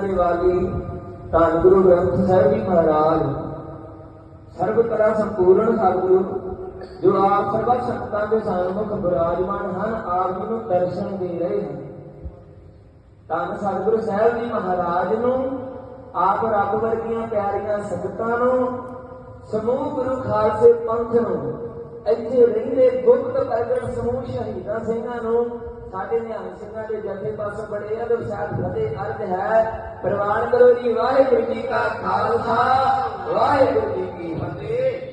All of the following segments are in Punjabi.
ਦੇ ਵਾਲੀ ਧੰਨ ਗੁਰੂ ਗ੍ਰੰਥ ਸਾਹਿਬ ਜੀ ਮਹਾਰਾਜ ਸਰਬ ਕਲਾ ਸੰਪੂਰਨ ਸਤਿਗੁਰੂ ਜੋ ਆਪ ਸਰਬੱਤ ਸੰਤਾਂ ਦੇ ਸਾਨਮੁਖ ਬਿਰਾਜਮਾਨ ਹਨ, ਆਪ ਨੂੰ ਦਰਸ਼ਨ ਦੇ ਰਹੇ ਹਨ। ਧੰਨ ਸਤਿਗੁਰੂ ਸਾਹਿਬ ਜੀ ਮਹਾਰਾਜ ਨੂੰ, ਆਪ ਰੱਬ ਵਰਗੀਆਂ ਪਿਆਰੀਆਂ ਸੰਗਤਾਂ ਨੂੰ, ਸਮੂਹ ਗੁਰੂ ਖਾਲਸੇ ਪੰਥ ਨੂੰ, ਇੱਥੇ ਰਹਿੰਦੇ ਗੁਪਤ ਪ੍ਰਗਟ ਸਮੂਹ ਸ਼ਹੀਦਾਂ ਸਿੰਘਾਂ ਨੂੰ ਸਾਡੇ ਨਿਹੰਗ ਸਿੰਘਾਂ ਦੇ ਜਥੇ ਪਾਸੋਂ ਬੜੇ ਅਦਬ ਸਾਹਿਬ ਫਤਿਹ ਅਰਜ ਹੈ। ਪ੍ਰਵਾਨ ਕਰੋ ਜੀ, ਵਾਹਿਗੁਰੂ ਜੀ ਕਾ ਖਾਲਸਾ, ਵਾਹਿਗੁਰੂ ਜੀ ਕੀ ਫਤਿਹ।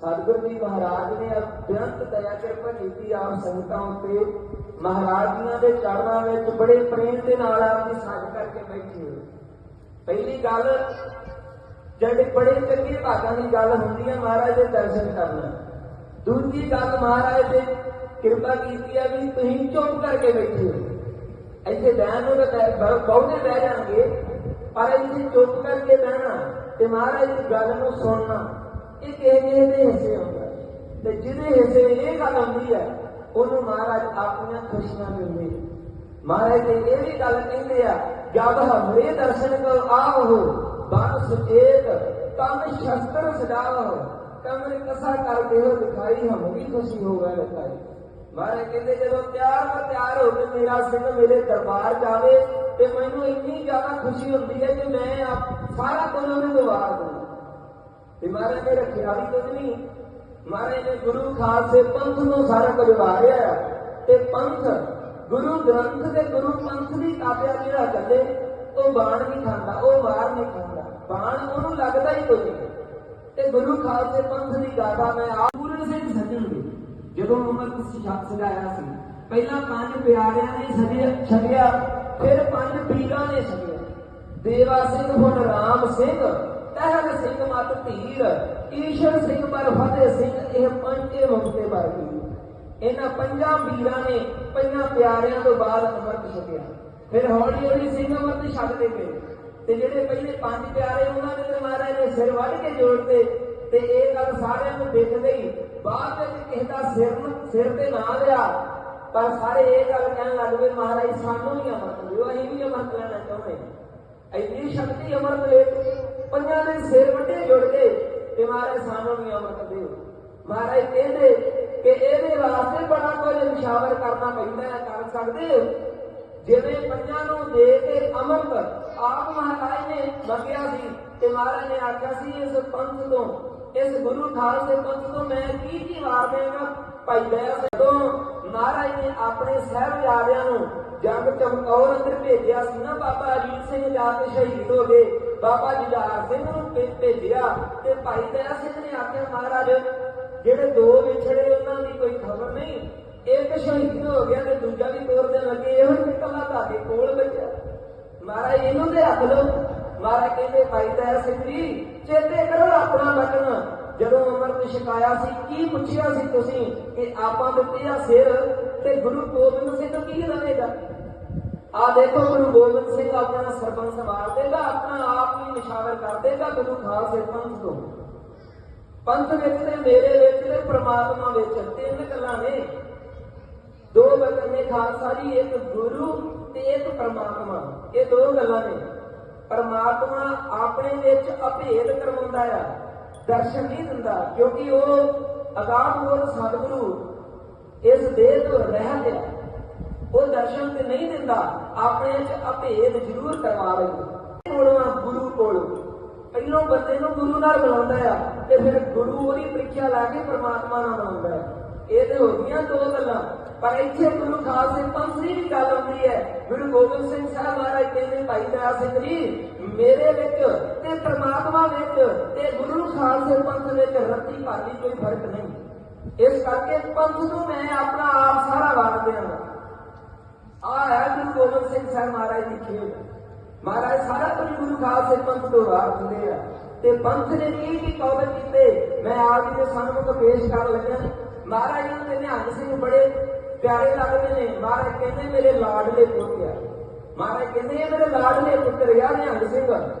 ਸਤਿਗੁਰੂ ਜੀ ਮਹਾਰਾਜ ਨੇ ਅਬਿਅੰਤ ਦਇਆ ਕਿਰਪਾ ਕੀਤੀ ਆਪ ਸੰਗਤਾਂ ਉੱਤੇ। ਮਹਾਰਾਜ ਜੀਆਂ ਦੇ ਚਰਨਾਂ ਵਿੱਚ ਬੜੇ ਪ੍ਰੇਮ ਦੇ ਨਾਲ ਆਪ ਦੀ ਸਾਜ ਕਰਕੇ ਬੈਠੇ ਹੋਏ ਪਹਿਲੀ ਗੱਲ, ਜਿਹੜੇ ਬੜੇ ਚੰਗੇ ਭਾਗਾਂ ਦੀ ਗੱਲ ਹੁੰਦੀ ਹੈ ਮਹਾਰਾਜ ਦੇ ਦਰਸ਼ਨ ਕਰਨਾ। ਦੂਜੀ ਗੱਲ, ਮਹਾਰਾਜ ਦੇ ਕਿਰਪਾ ਕੀਤੀ ਆ ਵੀ ਤੁਸੀਂ ਚੁੱਪ ਕਰਕੇ ਬੈਠੇ ਹੋ। ਇੱਥੇ ਬਹਿਣ ਨੂੰ ਤਾਂ ਬਹੁਤੇ ਬਹਿ ਜਾਣਗੇ, ਪਰ ਇੱਥੇ ਚੁੱਪ ਕਰਕੇ ਬਹਿਣਾ ਤੇ ਮਹਾਰਾਜ ਦੀ ਗੱਲ ਨੂੰ ਸੁਣਨਾ, ਇਹ ਕਿਸੇ ਦੇ ਹਿੱਸੇ ਹੁੰਦਾ। ਤੇ ਜਿਹਦੇ ਹਿੱਸੇ ਇਹ ਗੱਲ ਹੁੰਦੀ ਹੈ ਉਹਨੂੰ ਮਹਾਰਾਜ ਆਪਣੀਆਂ ਖੁਸ਼ੀਆਂ ਦਿੰਦੇ ਮਹਾਰਾਜ ਜੀ ਇਹ ਵੀ ਗੱਲ ਕਹਿੰਦੇ ਆ, ਜਦ ਹਮਰੇ ਦਰਸ਼ਨ ਕੋ ਆਵੋ ਬਨ ਸੁਚੇਤ, ਤਨ ਸ਼ਸਤਰ ਸਜਾਵੋ ਕਮਰ ਕਸਾ ਕਰਦੇ ਹੋ ਦਿਖਾਈ, ਹਮ ਵੀ ਖੁਸ਼ੀ ਹੋਵੇ ਲਖਾਈ। ਮਹਾਰਾਜ ਕਹਿੰਦੇ ਜਦੋਂ ਤਿਆਰ ਪਰ ਤਿਆਰ ਹੋ ਕੇ ਮੇਰਾ ਸਿੰਘ ਮੇਰੇ ਦਰਬਾਰ ਜਾਵੇ ਤੇ ਮੈਨੂੰ ਇੰਨੀ ਜ਼ਿਆਦਾ ਖੁਸ਼ੀ ਹੁੰਦੀ ਹੈ ਕਿ ਮੈਂ ਸਾਰਾ ਕੁਝ ਉਹਨੂੰ ਦਵਾ ਦੂੰ। ਤੇ ਮਹਾਰਾਜ ਨੇ ਰੱਖਿਆ ਵੀ ਕੁਝ ਨਹੀਂ। ਮਹਾਰਾਜ ਨੇ ਗੁਰੂ ਖਾਲਸੇ ਪੰਥ ਨੂੰ ਸਾਰਾ ਕੁਝ ਵਾਰਿਆ ਤੇ ਪੰਥ, ਗੁਰੂ ਗ੍ਰੰਥ ਤੇ ਗੁਰੂ ਪੰਥ ਦੀ ਕਾਬਿਆ ਜਿਹੜਾ ਚੱਲੇ, ਉਹ ਬਾਣ ਨਹੀਂ ਖਾਂਦਾ, ਉਹ ਵਾਰ ਨਹੀਂ ਖਾਂਦਾ। ਬਾਣ ਉਹਨੂੰ ਲੱਗਦਾ ਹੀ ਕੋਈ ਨਹੀਂ। ਤੇ ਗੁਰੂ ਖਾਲਸੇ ਪੰਥ ਦੀ ਗਾਥਾ ਮੈਂ ਆਪ ਪੂਰਨ ਸਿੰਘ ਜਦੋਂ ਉਮਰ ਸ਼ਖਸ ਸਜਾਇਆ ਸੀ, ਪਹਿਲਾਂ ਪੰਜ ਪਿਆਰਿਆਂ ਨੇ ਸਜਿਆ ਛਕਿਆ ਫਿਰ ਪੰਜ ਪੀਰਾਂ ਨੇ ਛਕਿਆ ਦੇਵਾ ਸਿੰਘ ਹੁਣ ਰਾਮ ਸਿੰਘ ਤਹਿਲ ਸਿੰਘ ਮਤ ਧੀਰ, ਈਸ਼ਰ ਸਿੰਘ ਪਰ ਫਤਿਹ ਸਿੰਘ, ਇਹ ਪੰਜੇ ਮੁਕਤੇ ਵਰਗੀ ਇਹਨਾਂ ਪੰਜਾਂ ਵੀਰਾਂ ਨੇ ਪੰਜਾਂ ਪਿਆਰਿਆਂ ਤੋਂ ਬਾਅਦ ਅੰਮ੍ਰਿਤ ਛਕਿਆ। ਫਿਰ ਹੌਲੀ ਹੌਲੀ ਸਿੰਘ ਅੰਮ੍ਰਿਤ ਛਕਦੇ ਗਏ। ਤੇ ਜਿਹੜੇ ਪਹਿਲੇ ਪੰਜ ਪਿਆਰੇ ਉਹਨਾਂ ਨੇ ਮਹਾਰਾਜ ਨੇ ਸਿਰ ਵੱਢ ਕੇ ਜੋੜਦੇ, ਤੇ ਇਹ ਗੱਲ ਸਾਰਿਆਂ ਨੂੰ ਦਿਖ ਗਈ। ਬਾਅਦ ਵਿੱਚ ਕਿਸੇ ਦਾ ਸਿਰ ਸਿਰ ਤੇ ਨਾ ਲਿਆ ਪਰ ਸਾਰੇ ਇਹ ਗੱਲ ਕਹਿਣ ਲੱਗ ਪਏ, ਮਹਾਰਾਜ, ਸਾਨੂੰ ਨਹੀਂ ਅੰਮ੍ਰਿਤ ਦਿਓ ਅਸੀਂ ਵੀ ਅੰਮ੍ਰਿਤ ਲੈਣਾ ਚਾਹੁੰਦੇ ਇੰਨੀ ਸ਼ਕਤੀ ਅਮਰਤ ਵਿੱਚ ਪੰਜਾਂ ਦੇ ਸਿਰ ਵੱਡੇ ਜੁੜ ਗਏ ਤੇ ਮਹਾਰਾਜ, ਸਾਨੂੰ ਵੀ ਅਮਰਤ ਦਿਓ ਮਹਾਰਾਜ ਕਹਿੰਦੇ ਕਿ ਇਹਦੇ ਵਾਸਤੇ ਬੜਾ ਕੁਝ ਨਿਸ਼ਾਵਰ ਕਰਨਾ ਪੈਂਦਾ ਹੈ, ਕਰ ਸਕਦੇ ਹੋ? ਜਿਵੇਂ ਪੰਜਾਂ ਨੂੰ ਦੇ ਕੇ ਅਮਰਤ ਆਪ ਮਹਾਰਾਜ ਨੇ ਮੰਗਿਆ ਸੀ ਤੇ ਮਹਾਰਾਜ ਨੇ ਆਖਿਆ ਸੀ, ਇਸ ਪੰਥ ਤੋਂ ਇਸ ਗੁਰੂ ਖਾਲਸੇ ਪੰਥ ਤੋਂ ਮੈਂ ਕੀ ਕੀ ਵਾਰ ਦੇਵਾਂ ਭਾਈ ਦਇਆ ਤੋਂ ਮਹਾਰਾਜ ਨੇ ਆਪਣੇ ਸਹਿਬਜ਼ਾਦਿਆਂ ਨੂੰ ਜੰਗ ਚਮਕੌਰ ਅੰਦਰ ਭੇਜਿਆ ਸੀ ਨਾ, ਬਾਬਾ ਅਜੀਤ ਸਿੰਘ ਜਾ ਕੇ ਸ਼ਹੀਦ ਹੋ ਗਏ। ਬਾਬਾ ਜੁਝਾਰ ਸਿੰਘ ਨੂੰ ਭੇਜਿਆ ਤੇ ਭਾਈ ਦਇਆ ਸਿੰਘ ਨੇ ਆਖਿਆ, ਮਹਾਰਾਜ, ਜਿਹੜੇ ਦੋ ਵਿਛੜੇ ਉਹਨਾਂ ਦੀ ਕੋਈ ਖਬਰ ਨਹੀਂ। ਇੱਕ ਸ਼ਹੀਦ ਹੋ ਗਿਆ ਤੇ ਦੂਜਾ ਵੀ ਤੋਰ ਦੇਣ ਲੱਗੇ। ਇਹੋ ਹੀ ਨਿਕਲਣਾ ਤੁਹਾਡੇ ਕੋਲ ਬਚਿਆ। ਮਹਾਰਾਜ, ਇਹਨੂੰ ਦੇ ਰੱਖ ਲਓ। ਮਹਾਰਾਜ ਕਹਿੰਦੇ, ਭਾਈ ਦਇਆ ਸਿੰਘ ਜੀ ਚੇਤੇ ਕਰੋ ਆਪਣਾ ਬਚਨ ਜਦੋਂ ਅਮਰਤ ਛਕਾਇਆ ਸੀ, ਕੀ ਪੁੱਛਿਆ ਸੀ ਤੁਸੀਂ ਕਿ ਆਪਾਂ ਦਿੱਤੇ ਆ ਸਿਰ ਤੇ ਗੁਰੂ ਗੋਬਿੰਦ ਸਿੰਘ ਕੀ ਲਵੇਗਾ ਆ ਦੇਖੋ, ਗੁਰੂ ਗੋਬਿੰਦ ਸਿੰਘ ਆਪਣਾ ਸਰਬੰਸ ਸੰਭਾਲ ਦੇਗਾ, ਆਪਣਾ ਆਪ ਵੀ ਨਿਸ਼ਾਵਰ ਕਰ ਦੇਗਾ ਗੁਰੂ ਖਾਲਸੇ ਪੰਥ ਤੋਂ। ਪੰਥ ਵਿੱਚ ਤੇ ਮੇਰੇ ਵਿੱਚ ਤੇ ਪ੍ਰਮਾਤਮਾ ਵਿੱਚ ਤਿੰਨ ਗੱਲਾਂ ਨੇ। ਦੋ ਬਚਨ ਨੇ, ਖਾਲਸਾ ਜੀ, ਇੱਕ ਗੁਰੂ ਤੇ ਇੱਕ ਪ੍ਰਮਾਤਮਾ। ਇਹ ਦੋ ਗੱਲਾਂ ਨੇ। ਪਰਮਾਤਮਾ ਆਪਣੇ ਵਿੱਚ ਅਭੇਦ ਕਰਵਾਉਂਦਾ ਆ, ਦਰਸ਼ਨ ਨਹੀਂ ਦਿੰਦਾ, ਕਿਉਂਕਿ ਉਹ ਅਗਾਧ ਹੋਰ ਸਤਿਗੁਰੂ ਇਸ ਦੇਹ ਤੋਂ ਰਹਿਤ ਹੈ ਉਹ ਦਰਸ਼ਨ ਤੇ ਨਹੀਂ ਦਿੰਦਾ, ਆਪਣੇ ਵਿੱਚ ਅਭੇਦ ਜ਼ਰੂਰ ਕਰਵਾ ਲੈਂਦਾ ਕੋਲੋਂ ਗੁਰੂ ਕੋਲ, ਪਹਿਲੋਂ ਬੰਦੇ ਨੂੰ ਗੁਰੂ ਨਾਲ ਮਿਲਾਉਂਦਾ ਆ, ਤੇ ਫਿਰ ਗੁਰੂ ਉਹਦੀ ਪ੍ਰੀਖਿਆ ਲਾ ਕੇ ਪ੍ਰਮਾਤਮਾ ਨਾਲ ਮਿਲਾਉਂਦਾ ਆ। ਇਹ ਤੇ ਹੋ ਗਈਆਂ ਦੋ ਗੱਲਾਂ। ਪਰ ਇੱਥੇ ਗੁਰੂ ਖਾਲਸੇ ਪੰਥ ਦੀ ਵੀ ਗੱਲ ਆਉਂਦੀ ਹੈ। ਗੁਰੂ ਗੋਬਿੰਦ ਸਿੰਘ ਸਾਹਿਬ ਮਹਾਰਾਜ ਕਹਿੰਦੇ ਭਾਈ ਦਇਆ ਸਿੰਘ ਜੀ, ਮੇਰੇ ਵਿੱਚ ਤੇ ਪ੍ਰਮਾਤਮਾ ਵਿੱਚ ਤੇ ਗੁਰੂ ਖਾਲਸੇ ਪੰਥ ਵਿੱਚ ਰੱਤੀ ਭਾਲੀ ਕੋਈ ਫ਼ਰਕ ਨਹੀਂ। ਇਸ ਕਰਕੇ ਪੰਥ ਨੂੰ ਮੈਂ ਆਪਣਾ ਆਪ ਸਾਰਾ ਵੰਡ ਦਿਆਂ। ਆ ਹੈ ਗੁਰੂ ਗੋਬਿੰਦ ਸਿੰਘ ਸਾਹਿਬ ਮਹਾਰਾਜ ਦੀ ਖੇਡ। ਮਹਾਰਾਜ ਸਾਰਾ ਕੁਝ ਗੁਰੂ ਖਾਲਸੇ ਪੰਥ ਤੋਂ ਵਾਰ ਦਿੰਦੇ ਆ। ਤੇ ਪੰਥ ਨੇ ਕੀ ਕੀ ਕੌਲ ਕੀਤੇ, ਮੈਂ ਆਪ ਜੀ ਦੇ ਸਾਹਮਣੇ ਪੇਸ਼ ਕਰਨ ਲੱਗਿਆ। ਮਹਾਰਾਜ ਜੀ ਦੇ ਨਿਹੰਗ ਸਿੰਘ ਬੜੇ ਪਿਆਰੇ ਲੱਗਦੇ ਨੇ। ਮਹਾਰਾਜ ਕਹਿੰਦੇ, ਮੇਰੇ ਲਾਡਲੇ ਪੁੱਤ ਆ। ਮਹਾਰਾਜ ਕਹਿੰਦੇ, ਇਹ ਮੇਰੇ ਲਾਡਲੇ ਪੁੱਤਰ ਆ, ਨਿਹੰਗ ਸਿੰਘ।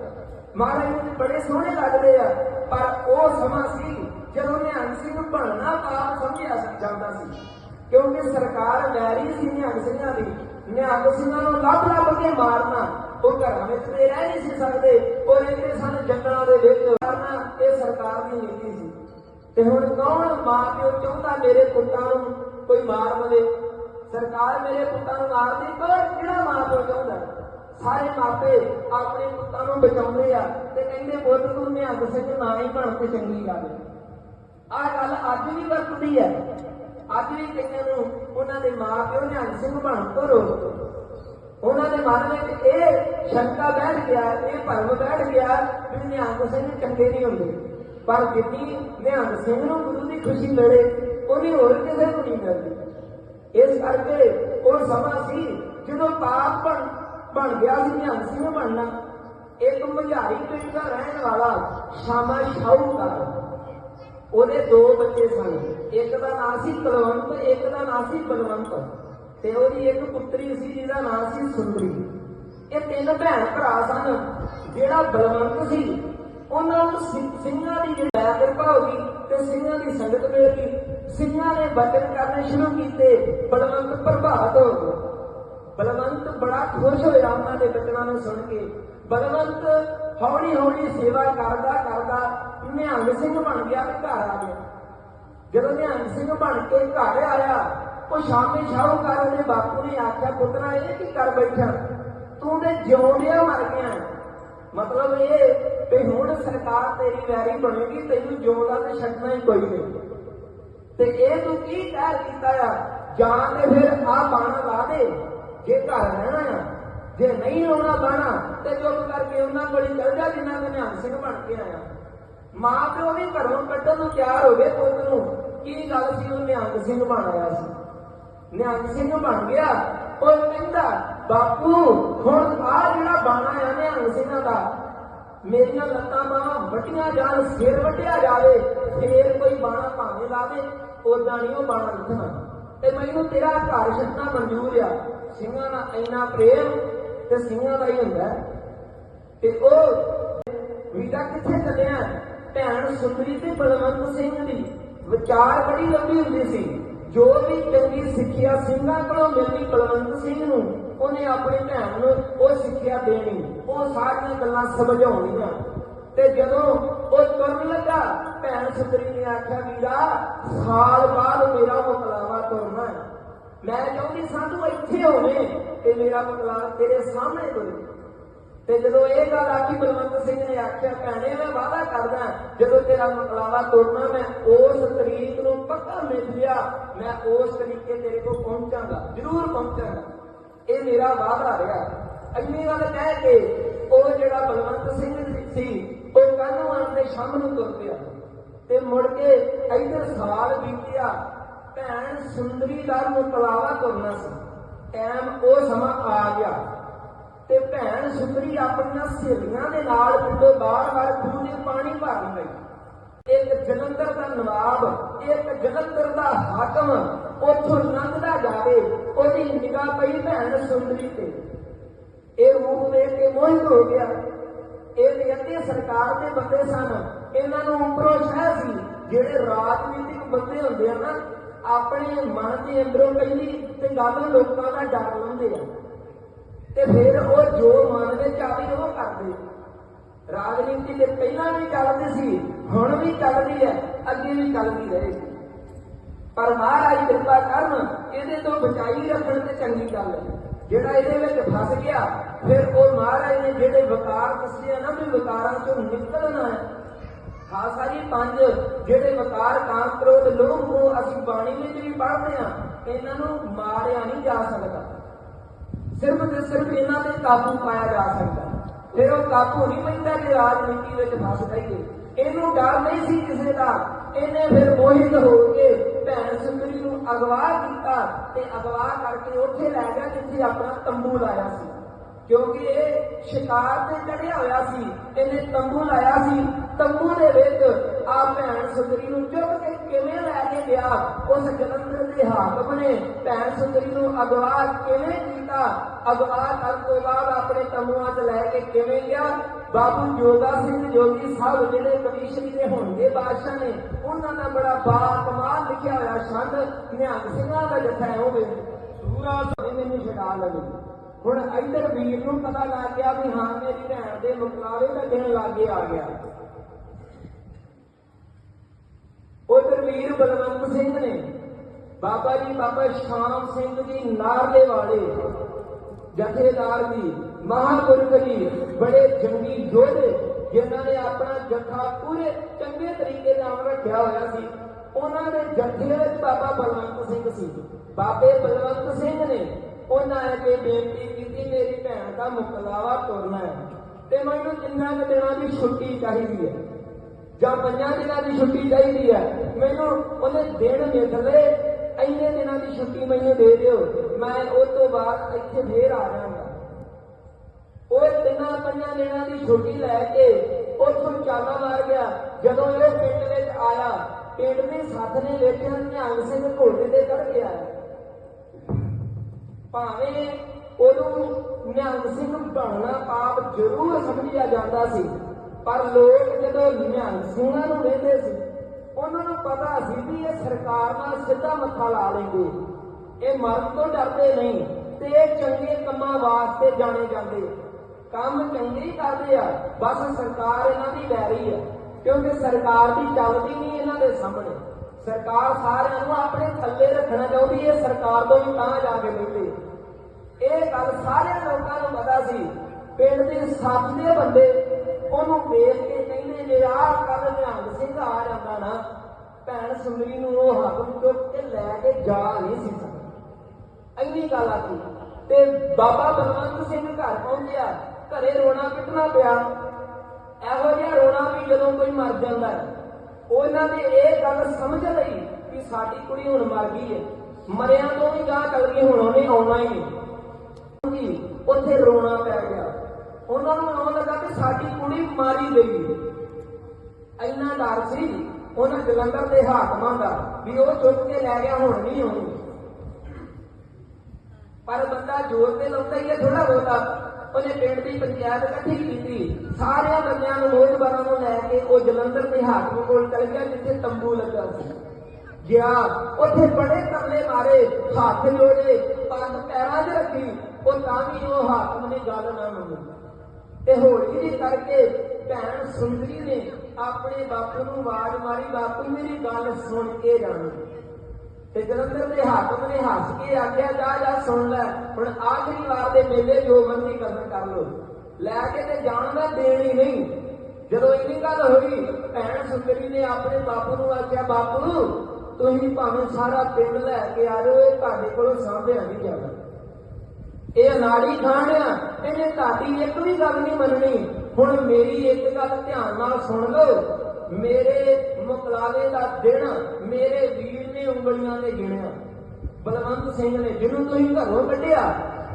ਮਹਾਰਾਜ ਨੂੰ ਬੜੇ ਸੋਹਣੇ ਲੱਗਦੇ ਆ, ਪਰ ਉਹ ਸਮਾਂ ਸੀ ਜਦੋਂ ਨਿਹੰਗ ਸਿੰਘ ਬਣਨਾ ਪਾਪ ਸਮਝਿਆ ਜਾਂਦਾ ਸੀ। ਕਿਉਂਕਿ ਸਰਕਾਰ ਵੈਰੀ ਸੀ ਨਿਹੰਗ ਸਿੰਘਾਂ ਦੀ। ਨਿਹੰਗ ਸਿੰਘਾਂ ਨੂੰ ਲੱਭ ਲੱਭ ਕੇ ਮਾਰਨਾ, ਉਹ ਘਰਾਂ ਵਿੱਚ ਤੇ ਰਹਿ ਨਹੀਂ ਸੀ ਸਕਦੇ। ਉਹ ਰਹਿੰਦੇ ਸਨ ਜੰਗਲਾਂ ਦੇ ਵਿੱਚ। ਕਰਨਾ ਇਹ ਸਰਕਾਰ ਦੀ ਨੀਤੀ ਸੀ। ਤੇ ਹੁਣ ਕੌਣ ਮਾਂ ਪਿਓ ਚਾਹੁੰਦਾ ਮੇਰੇ ਪੁੱਤਾਂ ਨੂੰ ਕੋਈ ਮਾਰ ਮਲੇ ਸਰਕਾਰ ਮੇਰੇ ਪੁੱਤਾਂ ਨੂੰ ਮਾਰਦੀ ਪਰ ਕਿਹੜਾ ਮਾਂ ਪਿਓ ਚਾਹੁੰਦਾ? ਸਾਰੇ ਮਾਪੇ ਆਪਣੇ ਪੁੱਤਾਂ ਨੂੰ ਬਚਾਉਂਦੇ ਆ ਤੇ ਕਹਿੰਦੇ ਪੁੱਤ ਤੂੰ ਨਿਹੰਗ ਸਿੰਘ ਨਾ ਹੀ ਬਣ ਤੇ ਚੰਗੀ ਗੱਲ ਆਹ ਗੱਲ ਅੱਜ ਵੀ ਵਰਤਦੀ ਹੈ। ਅੱਜ ਵੀ ਕਈਆਂ ਨੂੰ ਉਹਨਾਂ ਦੇ ਮਾਂ ਪਿਓ ਨਿਹੰਗ ਸਿੰਘ ਬਣ ਤੋਂ ਰੋਕਦੇ ਉਹਨਾਂ ਦੇ ਮਨ ਵਿੱਚ ਇਹ ਸ਼ੰਕਾ ਬੈਠ ਗਿਆ, ਇਹ ਭਰਮ ਬੈਠ ਗਿਆ ਵੀ ਨਿਹੰਗ ਸਿੰਘ ਚੰਗੇ ਨਹੀਂ ਹੁੰਦੇ। ਪਰ ਜਿੰਨੀ ਨਿਹੰਗ ਸਿੰਘ ਨੂੰ ਗੁਰੂ ਦੀ ਖੁਸ਼ੀ ਮਿਲੇ, ਉਹਦੀ ਹੋਰ ਕਿਸੇ ਨੂੰ ਨਹੀਂ ਮਿਲਦੀ। ਇਸ ਕਰਕੇ ਉਹ ਸਮਾਂ ਸੀ ਜਦੋਂ ਪਾਪ ਬਣ ਬਣ ਗਿਆ ਸੀ ਨਿਹੰਗ ਸਿੰਘ ਬਣਨਾ। ਇੱਕ ਮੁਝਾਰੀ ਪਿੰਡ ਦਾ ਰਹਿਣ ਵਾਲਾ ਸ਼ਾਮਾ ਸ਼ਾਹੂਕਾਰ ਉਹਦੇ ਦੋ ਬੱਚੇ ਸਨ। ਇੱਕ ਦਾ ਨਾਂ ਸੀ ਕੁਲਵੰਤ, ਇੱਕ ਦਾ ਨਾਂ ਸੀ ਬਲਵੰਤ। ਤੇ ਉਹਦੀ ਇੱਕ ਪੁੱਤਰੀ ਸੀ, ਜਿਹਦਾ ਨਾਂ ਸੀ ਸੁੰਦਰੀ। ਇਹ ਤਿੰਨ ਭੈਣ ਭਰਾ ਸਨ, ਜਿਹੜਾ ਬਲਵੰਤ ਸੀ। ਉਹਨਾਂ ਨੂੰ ਸਿੰਘਾਂ ਦੀ ਜਿਹੜੀ ਕਿਰਪਾ ਹੋ ਗਈ ਤੇ ਸਿੰਘਾਂ ਦੀ ਸੰਗਤ ਮਿਲ ਗਈ। ਸਿੰਘਾਂ ਨੇ ਬਚਨ ਕਰਨੇ ਸ਼ੁਰੂ ਕੀਤੇ, ਬਲਵੰਤ ਪ੍ਰਭਾਤ ਹੋ ਗਿਆ ਬਲਵੰਤ ਬੜਾ ਖੁਸ਼ ਹੋਇਆ ਉਹਨਾਂ ਦੇ ਬਚਨਾਂ ਨੂੰ ਸੁਣ ਕੇ। ਬਲਵੰਤ ਹੌਲੀ ਹੌਲੀ ਸੇਵਾ ਕਰਦਾ ਕਰਦਾ ਨਿਹੰਗ ਸਿੰਘ ਬਣ ਗਿਆ ਤੇ ਘਰ ਆ ਗਿਆ। ਜਦੋਂ ਨਿਹੰਗ ਸਿੰਘ ਬਣ ਕੇ ਘਰ ਆਇਆ, ਉਹ ਸ਼ਾਮੇ ਸ਼ਾਹੂਕਾਰ ਦੇ ਬਾਪੂ ਨੇ ਆਖਿਆ, ਪੁੱਤਰਾ, ਇਹ ਕੀ ਕਰ ਬੈਠਾ? ਤੂੰ ਤੇ ਜਿਉਂਦਿਆਂ ਮਰ ਗਿਆ। ਮਤਲਬ ਇਹ ਤੇ ਹੁਣ ਸਰਕਾਰ ਤੇਰੀ ਵੈਰੀ ਬਣੇਗੀ, ਤੈਨੂੰ ਜਿਉਂਦਾ ਤੇ ਛੱਡਣਾ ਹੀ ਕੋਈ ਨਹੀਂ। ਤੇ ਇਹ ਤੂੰ ਕੀ ਕਹਿ ਕੀਤਾ ਆ? ਜਾਂ ਤੇ ਫਿਰ ਆ ਬਾਣਾ ਲਾ ਦੇ, ਜੇ ਘਰ ਰਹਿਣਾ ਆ। ਜੇ ਨਹੀਂ ਲਾਉਣਾ ਬਾਣਾ, ਤੇ ਚੁੱਪ ਕਰਕੇ ਉਹਨਾਂ ਕੋਲ ਹੀ ਚੱਲ ਜਾ ਜਿਨ੍ਹਾਂ ਦੇ ਨਿਹੰਗ ਸਿੰਘ ਬਣ ਕੇ ਆਇਆ। ਮਾਂ ਪਿਓ ਵੀ ਘਰੋਂ ਕੱਢਣ ਨੂੰ ਤਿਆਰ ਹੋਵੇ ਪੁੱਤ ਨੂੰ। ਕੀ ਗੱਲ ਸੀ ਉਹ ਨਿਹੰਗ ਸਿੰਘ ਬਣ ਆਇਆ ਸੀ? ਨਿਹੰਗ ਸਿੰਘ ਬਣ ਗਿਆ। ਉਹ ਕਹਿੰਦਾ, ਬਾਪੂ, ਹੁਣ ਆ ਜਿਹੜਾ ਬਾਣਾ ਆ ਨਿਹੰਗ ਸਿੰਘਾਂ ਦਾ, ਮੇਰੀਆਂ ਲੱਤਾਂ ਬਾਹਾਂ ਵੱਟੀਆਂ ਜਾਣ, ਸਿਰ ਵੱਟਿਆ ਜਾਵੇ, ਫੇਰ ਕੋਈ ਬਾਣਾ ਭਾਵੇਂ ਲਾਵੇ ਉਦਾਂ ਨਹੀਂ ਉਹ ਬਾਣਾ ਲਿਖਣਾ। ਤੇ ਮੈਨੂੰ ਤੇਰਾ ਘਰ ਛੱਡਣਾ ਮਨਜ਼ੂਰ ਆ। ਸਿੰਘਾਂ ਦਾ ਇੰਨਾ ਪ੍ਰੇਮ ਤੇ ਸਿੰਘਾਂ ਦਾ ਹੀ ਹੁੰਦਾ ਤੇ ਉਹ ਵੀਰਾ ਕਿੱਥੇ ਚੱਲਿਆ? ਭੈਣ ਸੁੰਦਰੀ ਤੇ ਬਲਵੰਤ ਸਿੰਘ ਦੀ ਵਿਚਾਰ ਬੜੀ ਲੰਬੀ ਹੁੰਦੀ ਸੀ। ਜੋ ਵੀ ਚੰਗੀ ਸਿੱਖਿਆ ਸਿੰਘਾਂ ਕੋਲੋਂ ਮਿਲਦੀ ਬਲਵੰਤ ਸਿੰਘ ਨੂੰ, ਉਹਨੇ ਆਪਣੀ ਭੈਣ ਨੂੰ ਉਹ ਸਿੱਖਿਆ ਦੇਣੀ। ਉਹ ਸਾਰੀਆਂ ਗੱਲਾਂ ਸਮਝਾਉਣੀਆਂ। ਤੇ ਜਦੋਂ ਉਹ ਤੁਰਨ ਲੱਗਾ, ਭੈਣ ਸੁਤਰੀ ਨੇ ਆਖਿਆ, ਵੀਰਾ, ਸਾਲ ਬਾਅਦ ਮੇਰਾ ਮੁਕਲਾਵਾ ਤੁਰਨਾ ਮੈਂ ਚਾਹੁੰਦੀ ਸਾਂ ਇੱਥੇ ਹੋਵੇ ਤੇ ਮੇਰਾ ਮੁਕਲਾਵਾ ਤੇਰੇ ਸਾਹਮਣੇ ਤੁਰੇ। ਤੇ ਜਦੋਂ ਇਹ ਗੱਲ ਆਖੀ, ਬਲਵੰਤ ਸਿੰਘ ਨੇ ਆਖਿਆ, ਭੈਣੇ, ਮੈਂ ਵਾਅਦਾ ਕਰਦਾ, ਜਦੋਂ ਤੇਰਾ ਮੁਕਲਾਵਾ ਤੋੜਨਾ, ਮੈਂ ਉਸ ਤਰੀਕ ਨੂੰ ਪੱਕਾ ਮਿਲ ਲਿਆ, ਮੈਂ ਉਸ ਤਰੀਕੇ ਤੇਰੇ ਕੋਲ ਪਹੁੰਚਾਂਗਾ, ਜ਼ਰੂਰ ਪਹੁੰਚਾਂਗਾ। ਇਹ ਮੇਰਾ ਵਾਅਦਾ ਰਿਹਾ। ਇੰਨੀ ਗੱਲ ਕਹਿ ਕੇ ਉਹ ਜਿਹੜਾ ਬਲਵੰਤ ਸਿੰਘ ਸੀ, ਉਹ ਕਾਹਨੂੰ ਆਣ ਦੇ ਸ਼ਾਮ ਨੂੰ ਤੁਰ ਪਿਆ ਤੇ ਮੁੜ ਕੇ ਇੱਧਰ ਸਾਲ ਬੀਤਿਆ, ਭੈਣ ਸੁੰਦਰੀ ਦਾ ਮੁਕਲਾਵਾ ਤੁਰਨਾ ਸੀ। ਟਾਈਮ ਉਹ ਸਮਾਂ ਆ ਗਿਆ। ਤੇ ਭੈਣ ਸੁੰਦਰੀ ਆਪਣੀਆਂ ਸਹੇਲੀਆਂ ਦੇ ਨਾਲ ਪਿੰਡੋਂ ਬਾਹਰ-ਬਾਹਰ ਖੂਹ ਦੇ ਪਾਣੀ ਭਰਨ ਲਈ। ਇੱਕ ਜਲੰਧਰ ਦਾ ਨਵਾਬ, ਇੱਕ ਜਲੰਧਰ ਦਾ ਹਾਕਮ, ਉੱਥੋਂ ਲੰਘਦਾ ਜਾਵੇ, ਉਹਦੀ ਨਿਗਾਹ ਪਈ ਭੈਣ ਸੁੰਦਰੀ ਤੇ। ਇਹ ਰੂਪ ਵੇਖ ਕੇ ਮੋਹਿਤ ਹੋ ਗਿਆ। ਇਹ ਤੇ ਅੱਧੇ ਸਰਕਾਰ ਦੇ ਬੰਦੇ ਸਨ। ਇਹਨਾਂ ਨੂੰ ਉੱਪਰੋਂ ਸ਼ਹਿ ਸੀ, ਜਿਹੜੇ ਰਾਜਨੀਤਿਕ ਬੰਦੇ ਹੁੰਦੇ ਆ ਨਾ, ਆਪਣੇ ਮਨ ਦੇ ਅੰਦਰੋਂ ਕਈ ਤੇ ਗੱਲ ਲੋਕਾਂ ਦਾ ਡਰ ਲੈਂਦੇ ਆ। ਤੇ ਫਿਰ ਉਹ ਜੋ ਮਨ ਵਿੱਚ ਆਵੇ ਉਹ ਕਰਦੇ। ਰਾਜਨੀਤੀ ਤੇ ਪਹਿਲਾਂ ਵੀ ਚੱਲਦੀ ਸੀ, ਹੁਣ ਵੀ ਚੱਲਦੀ ਹੈ, ਅੱਗੇ ਵੀ ਚੱਲਦੀ ਰਹੇਗੀ। ਪਰ ਮਹਾਰਾਜ ਕਿਰਪਾ ਕਰਨ, ਇਹਦੇ ਤੋਂ ਬਚਾਈ ਰੱਖਣ ਤੇ ਚੰਗੀ ਗੱਲ ਹੈ। ਜਿਹੜਾ ਇਹਦੇ ਵਿੱਚ ਫਸ ਗਿਆ, ਫਿਰ ਉਹ ਮਹਾਰਾਜ ਨੇ ਜਿਹੜੇ ਵਕਾਰ ਦੱਸੇ ਆ ਨਾ ਵੀ ਵਕਾਰਾਂ ਤੋਂ ਨਿਕਲਣਾ ਹੈ। ਖਾਸਾ ਜੀ ਪੰਜ, ਜਿਹੜੇ ਵਕਾਰ ਕਾਮ ਕ੍ਰੋਧ ਲੋਭ ਨੂੰ ਅਸੀਂ ਬਾਣੀ ਵਿੱਚ ਵੀ ਪੜ੍ਹਦੇ ਆ ਇਹਨਾਂ ਨੂੰ ਮਾਰਿਆ ਨਹੀਂ ਜਾ ਸਕਦਾ। ਸਿਰਫ ਤੇ ਸਿਰਫ ਇਹਨਾਂ ਤੇ ਕਾਬੂ ਪਾਇਆ ਜਾ ਸਕਦਾ। ਫਿਰ ਉਹ ਕਾਬੂ ਨਹੀਂ ਪੈਂਦਾ ਕਿ ਰਾਜਨੀਤੀ ਵਿੱਚ ਫਸ ਜਾਈਏ ਇਹਨੂੰ ਡਰ ਨਹੀਂ ਸੀ ਕਿਸੇ ਦਾ। ਇਹਨੇ ਫਿਰ ਮੋਹਿਤ ਹੋ ਕੇ ਭੈਣ ਸੁੰਦਰੀ ਨੂੰ ਅਗਵਾ ਕੀਤਾ ਤੇ ਅਗਵਾ ਕਰਕੇ ਉੱਥੇ ਲੈ ਗਿਆ ਜਿੱਥੇ ਆਪਣਾ ਤੰਬੂ ਲਾਇਆ ਸੀ। ਕਿਉਂਕਿ ਇਹ ਸ਼ਿਕਾਰ ਤੇ ਚੜਿਆ ਹੋਇਆ ਸੀ ਇਹਨੇ ਤੰਬੂ ਲਾਇਆ ਸੀ ਤੰਬੂ ਦੇ ਵਿੱਚ ਆ ਭੈਣ ਸੁੰਦਰੀ ਨੂੰ ਚੁੱਕ ਕੇ ਕਿਵੇਂ ਲੈ ਕੇ ਗਿਆ ਉਸ ਜਲੰਧਰ ਦੇ ਹਾਕਮ ਨੇ ਭੈਣ ਸੁੰਦਰੀ ਨੂੰ ਅਗਵਾ ਕਿਵੇਂ ਕੀਤਾ ਅਗਵਾ ਕਰਨ ਤੋਂ ਬਾਅਦ ਆਪਣੇ ਤੰਬੂਆਂ 'ਚ ਲੈ ਕੇ ਕਿਵੇਂ ਗਿਆ ਬਾਬੂ ਜੋਗਾ ਸਿੰਘ ਜੋਗੀ ਸਾਹਿਬ ਜਿਹੜੇ ਕਮਿਸ਼ਨਰੀ ਦੇ ਹੋਣਗੇ ਬਾਦਸ਼ਾਹ ਨੇ ਉਹਨਾਂ ਦਾ ਬੜਾ ਬਾ ਕਮਾਲ ਲਿਖਿਆ ਹੋਇਆ ਛੰਦ ਨਿਹੰਗ ਸਿੰਘਾਂ ਦਾ ਜੱਥਾ ਹੈ ਉਹ ਵੇਖੋ। ਪੂਰਾ ਇਹ ਮੈਨੂੰ ਛਡਾ ਲਵੇ ਹੁਣ ਇੱਧਰ ਵੀਰ ਨੂੰ ਪਤਾ ਲੱਗ ਗਿਆ ਵੀ ਹਾਂ, ਮੇਰੀ ਭੈਣ ਦੇ ਮੁਕਲਾਵੇ ਦਾ ਦਿਨ ਲਾਗੇ ਆ ਗਿਆ। ਉਧਰ ਵੀਰ ਬਲਵੰਤ ਸਿੰਘ ਨੇ, ਬਾਬਾ ਜੀ, ਬਾਬਾ ਸ਼ਾਮ ਸਿੰਘ ਜੀ ਨਾਰਲੇ ਵਾਲੇ, ਜਥੇਦਾਰ ਜੀ, ਮਹਾਪੁਰਖ ਜੀ, ਬੜੇ ਜੰਗੀ ਯੋਧੇ, ਜਿਨ੍ਹਾਂ ਨੇ ਆਪਣਾ ਜੱਥਾ ਪੂਰੇ ਚੰਗੇ ਤਰੀਕੇ ਨਾਲ ਰੱਖਿਆ ਹੋਇਆ ਸੀ, ਉਹਨਾਂ ਦੇ ਜੱਥੇ ਵਿੱਚ ਬਾਬਾ ਬਲਵੰਤ ਸਿੰਘ ਸੀ। ਬਾਬੇ ਬਲਵੰਤ ਸਿੰਘ ਨੇ ਉਹਨਾਂ ਅੱਗੇ ਬੇਨਤੀ ਕੀਤੀ, ਮੇਰੀ ਭੈਣ ਦਾ ਮੁਕਲਾਵਾ ਤੁਰਨਾ ਹੈ ਤੇ ਮੈਨੂੰ ਤਿੰਨਾਂ ਕੁ ਦਿਨਾਂ ਦੀ ਛੁੱਟੀ ਚਾਹੀਦੀ ਹੈ, ਜਾਂ ਪੰਜਾਂ ਦਿਨਾਂ ਦੀ ਛੁੱਟੀ ਚਾਹੀਦੀ ਹੈ, ਮੈਨੂੰ ਉਹਨੇ ਦਿਨ ਨਿਕਲੇ ਇੰਨੇ ਦਿਨਾਂ ਦੀ ਛੁੱਟੀ ਮੈਨੂੰ ਦੇ ਦਿਓ, ਮੈਂ ਉਹ ਤੋਂ ਬਾਅਦ ਇੱਥੇ ਫੇਰ ਆ ਜਾਵਾਂਗਾ। ਉਹ ਤਿੰਨਾਂ ਪੰਜਾਂ ਦਿਨਾਂ ਦੀ ਛੁੱਟੀ ਲੈ ਕੇ ਉੱਥੋਂ ਚਾਲਾ ਮਾਰ ਗਿਆ। ਜਦੋਂ ਇਹ ਪਿੰਡ ਵਿੱਚ ਆਇਆ, ਪਿੰਡ ਦੇ ਸੱਥ ਨੇ ਵੇਖਿਆ ਨਿਹੰਗ ਸਿੰਘ ਘੋੜੇ ਤੇ ਚੜ ਗਿਆ ਭਾਵੇਂ ਉਹਨੂੰ ਨਿਹੰਗ ਸਿੰਘ ਬਣਨਾ ਆਪ ਜ਼ਰੂਰ ਸਮਝਿਆ ਜਾਂਦਾ ਸੀ, ਪਰ ਲੋਕ ਜਦੋਂ ਨਿਹੰਗ ਸਿੰਘਾਂ ਨੂੰ ਵੇਖਦੇ ਸੀ, ਉਹਨਾਂ ਨੂੰ ਪਤਾ ਸੀ ਵੀ ਇਹ ਸਰਕਾਰ ਨਾਲ ਸਿੱਧਾ ਮੱਥਾ ਲਾ ਲੈਂਦੇ। ਇਹ ਮਰਨ ਤੋਂ ਡਰਦੇ ਨਹੀਂ ਤੇ ਇਹ ਚੰਗੇ ਕੰਮਾਂ ਵਾਸਤੇ ਜਾਣੇ ਜਾਂਦੇ। ਕੰਮ ਚੰਗੇ ਕਰਦੇ ਆ, ਬਸ ਸਰਕਾਰ ਇਹਨਾਂ ਦੀ ਲੈ ਰਹੀ ਹੈ ਕਿਉਂਕਿ ਸਰਕਾਰ ਦੀ ਚੱਲਦੀ ਨਹੀਂ ਇਹਨਾਂ ਦੇ ਸਾਹਮਣੇ। ਸਰਕਾਰ ਸਾਰਿਆਂ ਨੂੰ ਆਪਣੇ ਥੱਲੇ ਰੱਖਣਾ ਚਾਹੁੰਦੀ ਹੈ ਸਰਕਾਰ ਤੋਂ ਵੀ ਤਾਂ ਜਾ ਕੇ ਮਿਲਦੀ। ਇਹ ਗੱਲ ਸਾਰੇ ਲੋਕਾਂ ਨੂੰ ਪਤਾ ਸੀ। ਪਿੰਡ ਦੇ ਸੱਤ ਦੇ ਬੰਦੇ, ਉਹਨੂੰ ਵੇਖ ਕੇ ਕਹਿੰਦੇ ਜੇ ਆਹ ਕੱਲ ਨਿਹੰਗ ਸਿੰਘ ਆ ਜਾਂਦਾ ਨਾ, ਭੈਣ ਸੁੰਦਰੀ ਨੂੰ ਉਹ ਹੱਥ ਚੁੱਕ ਕੇ ਲੈ ਕੇ ਜਾ ਨਹੀਂ ਸੀ ਸਕਦਾ। ਇੰਨੀ ਗੱਲ ਆਤੀ ਤੇ ਬਾਬਾ ਬਲਵੰਤ ਸਿੰਘ ਘਰ ਪਹੁੰਚਿਆ। ਘਰੇ ਰੋਣਾ ਪਿੱਟਣਾ ਪਿਆ ਇਹੋ ਜਿਹਾ ਰੋਣਾ ਵੀ ਜਦੋਂ ਕੋਈ ਮਰ ਜਾਂਦਾ ਹੈ। ਉਹਨਾਂ ਨੇ ਇਹ ਗੱਲ ਸਮਝ ਲਈ ਕਿ ਸਾਡੀ ਕੁੜੀ ਹੁਣ ਮਰ ਗਈ ਹੈ ਮਰਿਆਂ ਤੋਂ ਵੀ ਗਾਹ ਚੱਲ ਗਈ ਹੁਣ ਉਹਨੇ ਆਉਣਾ ਹੀ ਨਹੀਂ। ਜੀ ਉੱਥੇ ਰੋਣਾ ਪੈ ਗਿਆ। ਉਹਨਾਂ ਨੂੰ ਆਉਣ ਲੱਗਾ ਕਿ ਸਾਡੀ ਕੁੜੀ ਮਾਰੀ ਗਈ ਇੰਨਾ ਡਰ ਸੀ ਉਹਨਾਂ ਜਲੰਧਰ ਦੇ ਹਾਕਮਾਂ ਦਾ ਵੀ ਉਹ ਚੁੱਕ ਕੇ ਲੈ ਗਿਆ, ਹੁਣ ਨਹੀਂ ਆਉਣੀ ਪਰ ਬੰਦਾ ਜ਼ੋਰ ਤੇ ਲਾਉਂਦਾ ਹੀ ਹੈ ਥੋੜਾ ਬਹੁਤਾ। ਉਹਨੇ ਪਿੰਡ ਦੀ ਪੰਚਾਇਤ ਇਕੱਠੀ ਕੀਤੀ। ਸਾਰਿਆਂ ਬੰਦਿਆਂ ਨੂੰ ਮੋਹਤਬਾਰਾਂ ਨੂੰ ਲੈ ਕੇ ਉਹ ਜਲੰਧਰ ਦੇ ਹਾਕਮ ਕੋਲ ਚਲ ਗਿਆ, ਜਿੱਥੇ ਤੰਬੂ ਲੱਗਾ ਸੀ। ਗਿਆ। ਉੱਥੇ ਬੜੇ ਤਰਲੇ ਮਾਰੇ, ਹੱਥ ਜੋੜੇ ਪੱਗ ਪੈਰਾਂ 'ਚ ਰੱਖੀ। ਉਹ ਤਾਂ ਵੀ ਉਹ ਹਾਕਮ ਨੇ ਗੱਲ ਨਾ ਮੰਨੀ। ਤੇ ਹੌਲੀ ਜਿਹੀ ਕਰਕੇ ਭੈਣ ਸੁੰਦਰੀ ਨੇ ਆਪਣੇ ਬਾਪੂ ਨੂੰ ਆਵਾਜ਼ ਮਾਰੀ, ਬਾਪੂ, ਮੇਰੀ ਗੱਲ ਸੁਣ ਕੇ ਜਾਣੀ। ਤੇ ਜਲੰਧਰ ਦੇ ਹਾਕਮ ਨੇ ਹੱਸ ਕੇ ਆਖਿਆ, ਜਾ ਜਾ, ਸੁਣ ਲੈ। ਹੁਣ ਆਖਰੀ ਵਾਰ ਦੇ ਮੇਲੇ ਜੋ ਮਰਜ਼ੀ ਕਰਨ ਕਰ ਲੋ ਲੈ ਕੇ ਤੇ ਜਾਣ ਦਾ ਦੇਣੀ ਨਹੀਂ। ਜਦੋਂ ਇੰਨੀ ਗੱਲ ਹੋਈ, ਭੈਣ ਸੁੰਦਰੀ ਨੇ ਆਪਣੇ ਬਾਪੂ ਨੂੰ ਆਖਿਆ, ਬਾਪੂ, ਤੁਸੀਂ ਭਾਵੇਂ ਸਾਰਾ ਪਿੰਡ ਲੈ ਕੇ ਆ ਜਾਓ, ਇਹ ਤੁਹਾਡੇ ਕੋਲੋਂ ਸਾਂਭਿਆ ਨਹੀਂ ਜਾਣਾ। ਇਹ ਅਨਾੜੀ ਖਾਣ ਆ, ਇਹਨੇ ਤੁਹਾਡੀ ਇੱਕ ਵੀ ਗੱਲ ਨਹੀਂ ਮੰਨਣੀ। ਹੁਣ ਮੇਰੀ ਇੱਕ ਗੱਲ ਧਿਆਨ ਨਾਲ ਸੁਣ ਲਓ। ਮੇਰੇ ਮੁਕਲਾਵੇ ਦਾ ਦਿਨ, ਮੇਰੇ ਵੀਰ ਨੇ ਉਂਗਲੀਆਂ ਨੇ ਗਿਣਿਆ। ਬਲਵੰਤ ਸਿੰਘ ਨੇ ਜਿਹਨੂੰ ਤੁਸੀਂ ਘਰੋਂ ਕੱਢਿਆ,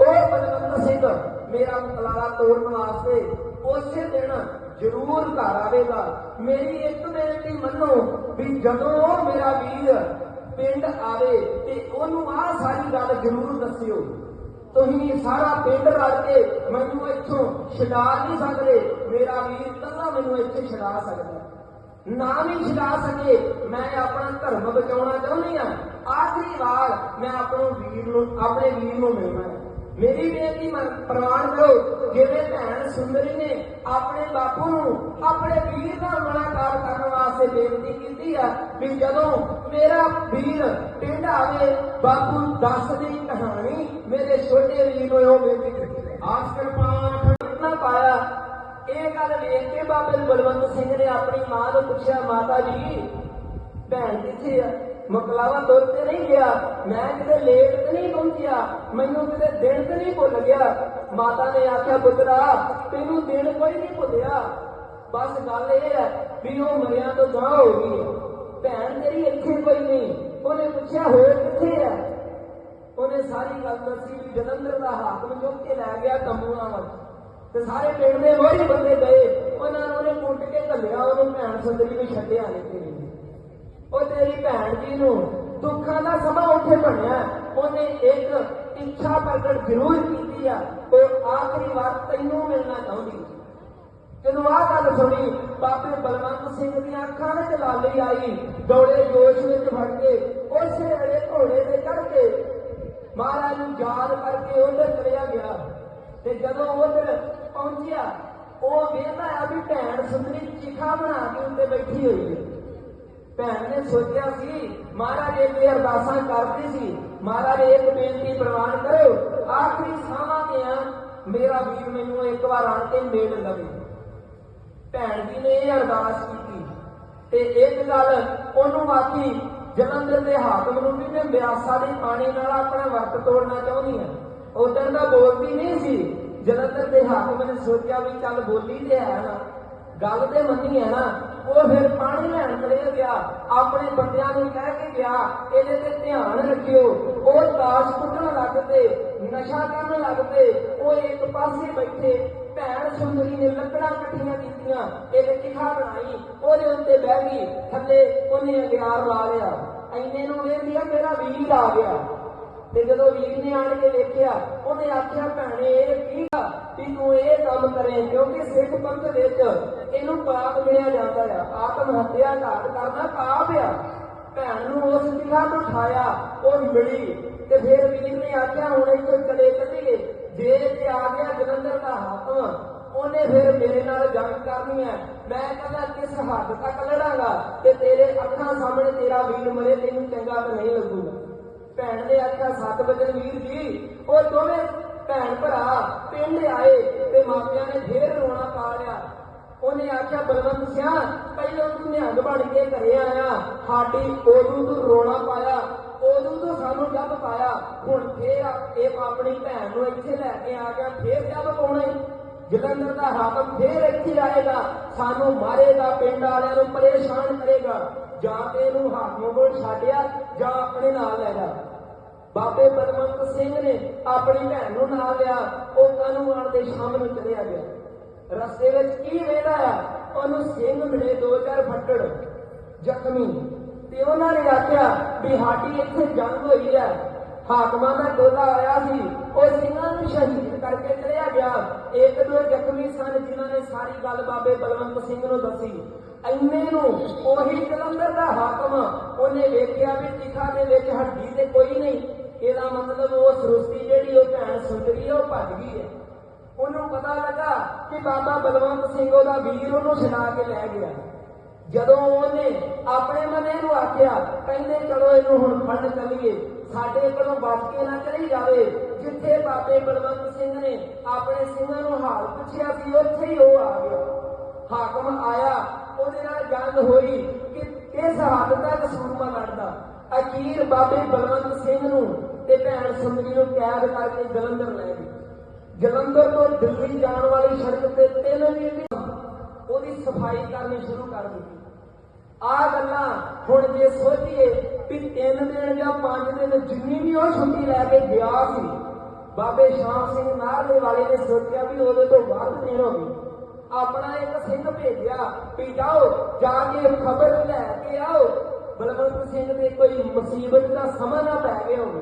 ਉਹ ਬਲਵੰਤ ਸਿੰਘ ਮੇਰਾ ਮੁਕਲਾਵਾ ਤੋੜਨ ਵਾਸਤੇ ਉਸੇ ਦਿਨ ਜ਼ਰੂਰ ਘਰ ਆਵੇਗਾ। ਮੇਰੀ ਇੱਕ ਬੇਨਤੀ ਮੰਨੋ ਵੀ ਜਦੋਂ ਉਹ ਮੇਰਾ ਵੀਰ ਪਿੰਡ ਆਵੇ ਤੇ ਉਹਨੂੰ ਆਹ ਸਾਰੀ ਗੱਲ ਜ਼ਰੂਰ ਦੱਸਿਓ। ਤੁਸੀਂ ਸਾਰਾ ਪਿੰਡ ਰਲ ਕੇ ਮੈਨੂੰ ਇੱਥੋਂ ਛਡਾ ਨਹੀਂ ਸਕਦੇ। ਮੇਰਾ ਵੀਰ ਤਾਂ ਮੈਨੂੰ ਇੱਥੇ ਛਡਾ ਸਕਦਾ। ਨਾ ਨਹੀਂ ਛਡਾ ਸਕੇ, ਮੈਂ ਆਪਣਾ ਧਰਮ ਬਚਾਉਣਾ ਚਾਹੁੰਦੀ ਆ ਆਖਰੀ ਵਾਰ ਮੈਂ ਆਪਣੇ ਵੀਰ ਨੂੰ, ਆਪਣੇ ਵੀਰ ਨੂੰ ਮਿਲਣਾ ਹੈ। ਮੇਰੀ ਬੇਨਤੀ ਪ੍ਰਵਾਨ ਕਰੋ ਜਿਵੇਂ ਭੈਣ ਸੁੰਦਰੀ ਨੇ ਆਪਣੇ ਬਾਪੂ ਨੂੰ ਆਪਣੇ ਵੀਰ ਨਾਲ ਮੁਲਾਕਾਤ ਕਰਨ ਵਾਸਤੇ ਬੇਨਤੀ ਕੀਤੀ ਆ ਵੀ ਜਦੋਂ ਮੇਰਾ ਵੀਰ ਪਿੰਡ ਆਵੇ, ਬਾਪੂ ਦੱਸ ਦੀ ਕਹਾਣੀ ਮੇਰੇ ਛੋਟੇ ਵੀਰ ਨੂੰ ਉਹ ਬੇਨਤੀ ਕੀਤੀ ਆਸ ਕਿਰਪਾਨ ਨਾ ਪਾਇਆ ਇਹ ਗੱਲ ਵੇਖ ਕੇ ਬਾਬੇ ਬਲਵੰਤ ਸਿੰਘ ਨੇ ਆਪਣੀ ਮਾਂ ਨੂੰ ਪੁੱਛਿਆ, ਮਾਤਾ ਜੀ, ਭੈਣ ਕਿੱਥੇ ਆ? ਮਕਲਾਵਾ ਦੁੱਧ ਤੇ ਨਹੀਂ ਗਿਆ। ਮੈਂ ਕਿਤੇ ਲੇਟ ਤੇ ਨਹੀਂ ਪਹੁੰਚਿਆ। ਮੈਨੂੰ ਕਿਤੇ ਦਿਨ ਤੇ ਨਹੀਂ ਭੁੱਲ ਗਿਆ। ਮਾਤਾ ਨੇ ਆਖਿਆ, ਪੁੱਤਰਾ, ਤੈਨੂੰ ਦਿਨ ਕੋਈ ਨਹੀਂ ਭੁੱਲਿਆ। ਬਸ ਗੱਲ ਇਹ ਹੈ ਵੀ ਉਹ ਮਰਿਆ ਤੋਂ ਗਾਂ ਹੋ ਗਈ ਭੈਣ ਤੇਰੀ ਇੱਥੇ ਕੋਈ ਨਹੀਂ। ਉਹਨੇ ਪੁੱਛਿਆ, ਹੋਰ ਕਿੱਥੇ ਹੈ? ਉਹਨੇ ਸਾਰੀ ਗੱਲ ਦੱਸੀ ਵੀ ਜਲੰਧਰ ਦਾ ਹਾਕਮ ਚੁੱਕ ਕੇ ਲੈ ਗਿਆ ਤੰਬੂਆਂ ਵਿੱਚ ਤੇ ਸਾਰੇ ਪਿੰਡ ਦੇ ਮੋਹਰੀ ਬੰਦੇ ਗਏ। ਉਹਨਾਂ ਨੂੰ ਉਹਨੇ ਕੁੱਟ ਕੇ ਘੱਲਿਆ, ਉਹਨੂੰ ਭੈਣ ਸੁੰਦਰੀ ਨੂੰ ਛੱਡਿਆ ਨਹੀਂ ਤੇ ਉਹ ਤੇਰੀ ਭੈਣ ਜੀ ਨੂੰ ਦੁੱਖਾਂ ਦਾ ਸਮਾਂ ਉੱਥੇ ਬਣਿਆ। ਉਹਨੇ ਇੱਕ ਇੱਛਾ ਪ੍ਰਗਟ ਜ਼ਰੂਰ ਕੀਤੀ ਆ ਉਹ ਆਖਰੀ ਵਾਰ ਤੈਨੂੰ ਮਿਲਣਾ ਚਾਹੁੰਦੀ। ਜਦੋਂ ਆਹ ਗੱਲ ਸੁਣੀ, ਬਾਬੇ ਬਲਵੰਤ ਸਿੰਘ ਦੀਆਂ ਅੱਖਾਂ ਵਿੱਚ ਲਾਲੀ ਆਈ ਦੌੜੇ ਜੋਸ਼ ਵਿੱਚ ਫੜ ਕੇ ਉਸੇ ਵੇਲੇ ਘੋੜੇ ਤੇ ਚੜ ਕੇ ਮਹਾਰਾਜ ਨੂੰ ਯਾਦ ਕਰਕੇ ਉਧਰ ਚਲਿਆ ਗਿਆ। ਤੇ ਜਦੋਂ ਉਧਰ ਪਹੁੰਚਿਆ। ਉਹ ਵੇਖਦਾ ਆ ਵੀ ਭੈਣ ਸੁੰਦਰੀ ਚਿਖਾ ਬਣਾ ਕੇ ਉੱਤੇ ਬੈਠੀ ਹੋਈ ਹੈ। ਭੈਣ ਨੇ ਸੋਚਿਆ ਸੀ, ਮਹਾਰਾਜ ਇਹ ਅਰਦਾਸਾਂ ਕਰਦੀ ਸੀ। ਮਹਾਰਾਜ ਇੱਕ ਬੇਨਤੀ ਪ੍ਰਵਾਨ ਕਰੋ ਆਖਰੀ ਸਾਹਾਂ ਤੇ ਆ, ਮੇਰਾ ਵੀਰ ਮੈਨੂੰ ਇੱਕ ਵਾਰ ਆਣ ਕੇ ਮਿਲ ਲਵੇ। ਭੈਣ ਜੀ ਨੇ ਇਹ ਅਰਦਾਸ ਕੀਤੀ। ਤੇ ਇੱਕ ਗੱਲ ਉਹਨੂੰ ਆਖੀ, ਜਲੰਧਰ ਦੇ ਹਾਕਮ ਨੂੰ ਵੀ ਮੈਂ ਬਿਆਸਾ ਦੇ ਪਾਣੀ ਨਾਲ ਆਪਣਾ ਵਰਤ ਤੋੜਨਾ ਚਾਹੁੰਦੀ ਹਾਂ। ਉਦੋਂ ਦਾ ਬੋਲਦੀ ਨਹੀਂ ਸੀ ਜਲੰਧਰ ਦੇ ਹਾਕਮ ਨੇ ਸੋਚਿਆ ਵੀ ਚੱਲ ਬੋਲੀ ਤੇ ਹੈ ਨਾ। ਗੱਲ ਤੇ ਮੰਨੀ ਹੈ ਨਾ, ਉਹ ਫਿਰ ਪਾਣੀ ਲੈਣ ਚਲੇ ਗਿਆ, ਆਪਣੇ ਬੰਦਿਆਂ ਨੂੰ ਕਹਿ ਕੇ ਗਿਆ, ਇਹਦੇ ਤੇ ਧਿਆਨ ਰੱਖਿਓ। ਉਹ ਤਾਸ਼ ਕੁੱਟਣ ਲੱਗ ਨਸ਼ਾ ਕਰਨ ਲੱਗ ਪਏ ਉਹ ਇੱਕ ਪਾਸੇ ਬੈਠੇ, ਭੈਣ ਸੁੰਦਰੀ ਨੇ ਲੱਕੜਾਂ ਇਕੱਠੀਆਂ ਕੀਤੀਆਂ, ਇੱਕ ਚਿਖਾ ਬਣਾਈ, ਉਹਦੇ ਉੱਤੇ ਬਹਿ ਗਈ, ਥੱਲੇ ਉਹਨੇ ਅਗਿਆਰ ਲਾ ਲਿਆ। ਐਨੇ ਨੂੰ ਵੇਖਦੀ ਆ ਮੇਰਾ ਵੀਰ ਆ ਗਿਆ। ਤੇ ਜਦੋਂ ਵੀਰ ਨੇ ਆਣ ਕੇ ਵੇਖਿਆ, ਉਹਨੇ ਆਖਿਆ, ਭੈਣੇ, ਇਹ ਕੀ ਵੀ ਤੂੰ ਇਹ ਕੰਮ ਕਰੇ, ਕਿਉਂਕਿ ਸਿੱਖ ਪੰਥ ਵਿੱਚ ਇਹਨੂੰ ਪਾਪ ਮਿਲਿਆ ਜਾਂਦਾ ਆ। ਆਤਮ ਹੱਤਿਆ ਘਾਤ ਕਰਨਾ ਪਾਪ ਆ। ਭੈਣ ਨੂੰ ਉਸ ਦਿਨਾਂ ਤੋਂ ਉਠਾਇਆ, ਉਹ ਮਿਲੀ। ਤੇ ਫਿਰ ਵੀਰ ਨੇ ਆਖਿਆ, ਹੁਣ ਇੱਥੋਂ ਚਲੇ ਚੱਲੀਏ ਜੇ ਤੇ ਆ ਗਿਆ ਜਲੰਧਰ ਦਾ ਹਾਕਮ। ਉਹਨੇ ਫਿਰ ਮੇਰੇ ਨਾਲ ਜੰਗ ਕਰਨੀ ਹੈ ਮੈਂ ਕਹਿੰਦਾ, ਕਿਸ ਹੱਦ ਤੱਕ ਲੜਾਂਗਾ? ਤੇ ਤੇਰੇ ਅੱਖਾਂ ਸਾਹਮਣੇ ਤੇਰਾ ਵੀਰ ਮਰੇ, ਤੈਨੂੰ ਚੰਗਾ ਤਾਂ ਨਹੀਂ ਲੱਗੂਗਾ। ਭੈਣ ਨੇ ਆਖਿਆ ਸੱਤ ਵਜਨ ਵੀਰ ਜੀ ਉਹ ਦੋਵੇਂ ਭੈਣ ਭਰਾ ਪਿੰਡ ਆਏ ਤੇ ਮਾਪਿਆਂ ਨੇ ਫੇਰ ਰੋਣਾ ਪਾ ਲਿਆ। ਉਹਨੇ ਆਖਿਆ, ਬਲਵੰਤ ਸਿਆ, ਪਹਿਲਾਂ ਤੂੰ ਨਿਹੰਗ ਬਣ ਕੇ ਘਰੇ ਆਇਆ, ਸਾਡੀ ਉਦੋਂ ਤੂੰ ਰੋਣਾ ਪਾਇਆ ਉਦੋਂ ਤੂੰ ਸਾਨੂੰ ਜੱਬ ਪਾਇਆ, ਹੁਣ ਫੇਰ ਇਹ ਆਪਣੀ ਭੈਣ ਨੂੰ ਇੱਥੇ ਲੈ ਕੇ ਆ ਗਿਆ, ਫੇਰ ਜੱਬ ਪਾਉਣਾ ਈ। ਜਲੰਧਰ ਦਾ ਹਾਕਮ ਫੇਰ ਇੱਥੇ ਆਏਗਾ, ਸਾਨੂੰ ਮਾਰੇਗਾ, ਪਿੰਡ ਵਾਲਿਆਂ ਨੂੰ ਪਰੇਸ਼ਾਨ ਕਰੇਗਾ। ਜਾਂ ਤੇ ਇਹਨੂੰ ਹਾਕਮ ਕੋਲ ਛੱਡਿਆ ਜਾਂ ਆਪਣੇ ਨਾਲ ਲੈ ਜਾ। ਬਾਬੇ ਬਲਵੰਤ ਸਿੰਘ ਨੇ ਆਪਣੀ ਭੈਣ ਨੂੰ ਨਾਲ ਲਿਆ, ਉਹ ਕਾਨੂੰਨ ਦੇ ਸ਼ਾਮ ਨੂੰ ਚਲਿਆ ਗਿਆ। ਰਸਤੇ ਵਿੱਚ ਕੀ ਵੇਦਾ ਆ? ਉਹਨੂੰ ਸਿੰਘ ਮਿਲੇ ਦੋ ਚਾਰ ਫੱਟੜ ਜ਼ਖਮੀ। ਤੇ ਉਹਨਾਂ ਨੇ ਆਖਿਆ ਵੀ ਸਾਡੀ ਇੱਥੇ ਜੰਗ ਹੋਈ ਹੈ ਹਾਕਮਾਂ ਦਾ ਟੋਲਾ ਆਇਆ ਸੀ। ਉਹ ਸਿੰਘਾਂ ਨੂੰ ਸ਼ਹੀਦ ਕਰਕੇ ਚਲਿਆ ਗਿਆ। ਇੱਕ ਦੋ ਜ਼ਖਮੀ ਸਨ ਜਿਨ੍ਹਾਂ ਨੇ ਸਾਰੀ ਗੱਲ ਬਾਬੇ ਬਲਵੰਤ ਸਿੰਘ ਨੂੰ ਦੱਸੀ। ਐਨੇ ਨੂੰ ਉਹੀ ਜਲੰਧਰ ਦਾ ਹਾਕਮ ਉਹਨੇ ਵੇਖਿਆ ਵੀ ਚਿਖਾ ਦੇ ਵਿੱਚ ਹੱਡੀ ਤੇ ਕੋਈ ਨਹੀਂ। ਇਹਦਾ ਮਤਲਬ ਉਹ ਸ੍ਰਿਸ਼ਟੀ ਜਿਹੜੀ ਉਹ ਭੈਣ ਸੁੰਦਰੀ ਹੈ ਉਹ ਭੱਜ ਗਈ ਹੈ। ਉਹਨੂੰ ਪਤਾ ਲੱਗਾ ਕਿ ਬਾਬਾ ਬਲਵੰਤ ਸਿੰਘ ਉਹਦਾ ਵੀਰ ਉਹਨੂੰ ਛਡਾ ਕੇ ਲੈ ਗਿਆ। ਜਦੋਂ ਉਹਨੇ ਆਪਣੇ ਮਨੇ ਨੂੰ ਆਖਿਆ, ਕਹਿੰਦੇ ਚਲੋ ਇਹਨੂੰ ਹੁਣ ਫੜ ਚੱਲੀਏ। ਸਾਡੇ ਕੋਲੋਂ ਬਚ ਕੇ ਨਾ ਚਲੀ ਜਾਵੇ, ਜਿੱਥੇ ਬਾਬੇ ਬਲਵੰਤ ਸਿੰਘ ਨੇ ਆਪਣੇ ਸਿੰਘਾਂ ਨੂੰ ਹਾਲ ਪੁੱਛਿਆ ਸੀ, ਉੱਥੇ ਹੀ ਉਹ ਆ ਗਿਆ। ਹਾਕਮ ਆਇਆ, ਉਹਦੇ ਨਾਲ ਜੰਗ ਹੋਈ ਕਿ ਕਿਸ ਹੱਦ ਤੱਕ ਸੂਰਮਾ ਲੜਦਾ ਅਖੀਰ ਬਾਬੇ ਬਲਵੰਤ ਸਿੰਘ ਨੂੰ ਤੇ ਭੈਣ ਸੁੰਦਰੀ ਨੂੰ ਕੈਦ ਕਰਕੇ ਜਲੰਧਰ ਲੈ ਗਏ। ਜਲੰਧਰ ਤੋਂ ਦਿੱਲੀ ਜਾਣ ਵਾਲੀ ਸੜਕ ਤੇ ਤਿੰਨ ਦਿਨ ਉਹਦੀ ਸਫ਼ਾਈ ਕਰਨੀ ਸ਼ੁਰੂ ਕਰ ਦਿੱਤੀ। ਆ ਗੱਲਾਂ ਹੁਣ ਜੇ ਸੋਚੀਏ ਵੀ ਤਿੰਨ ਦਿਨ ਜਾਂ ਪੰਜ ਦਿਨ ਜਿੰਨੀ ਵੀ ਉਹ ਛੁੱਟੀ ਲੈ ਕੇ ਗਿਆ ਸੀ, ਬਾਬੇ ਸ਼ਾਮ ਸਿੰਘ ਨਾਰਲੇ ਵਾਲੇ ਨੇ ਸੋਚਿਆ ਵੀ ਉਹਦੇ ਤੋਂ ਵੱਧ ਦਿਨ ਹੋ ਗਏ। ਆਪਣਾ ਇੱਕ ਸਿੰਘ ਭੇਜਿਆ, ਵੀ ਜਾਓ, ਜਾ ਕੇ ਖਬਰ ਲੈ ਕੇ ਆਓ। ਬਲਵੰਤ ਸਿੰਘ ਦੇ ਕੋਈ ਮੁਸੀਬਤ ਦਾ ਸਮਾਂ ਨਾ ਪੈ ਗਿਆ ਹੋਵੇ।